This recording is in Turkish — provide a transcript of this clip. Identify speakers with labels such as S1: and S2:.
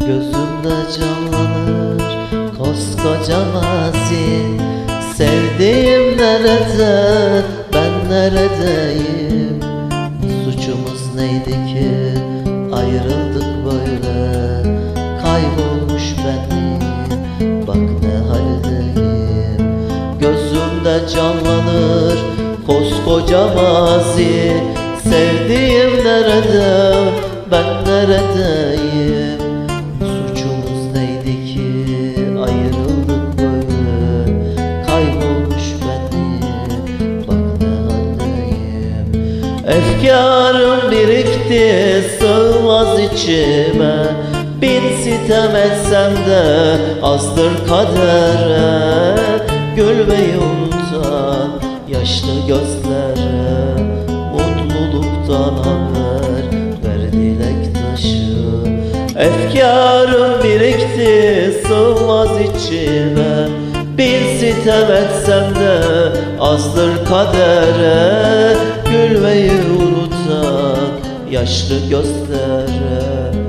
S1: Gözümde canlanır koskoca mazi Sevdiğim nerede ben neredeyim? Suçumuz neydi ki? Ayrıldık böyle. Kaybolmuş benim. Bak ne haldeyim. Gözümde canlanır koskoca mazi Sevdiğim nerede ben neredeyim Efkarım birikti sığmaz içime. Bin sitem etsem de azdır kadere. Gülmeyi unutan yaşlı gözlere Mutluluktan haber ver dilek taşı. Efkarım birikti sığmaz içime. Bir sitem etsem de azdır kadere Gülmeyi unutan yaşlı gözlere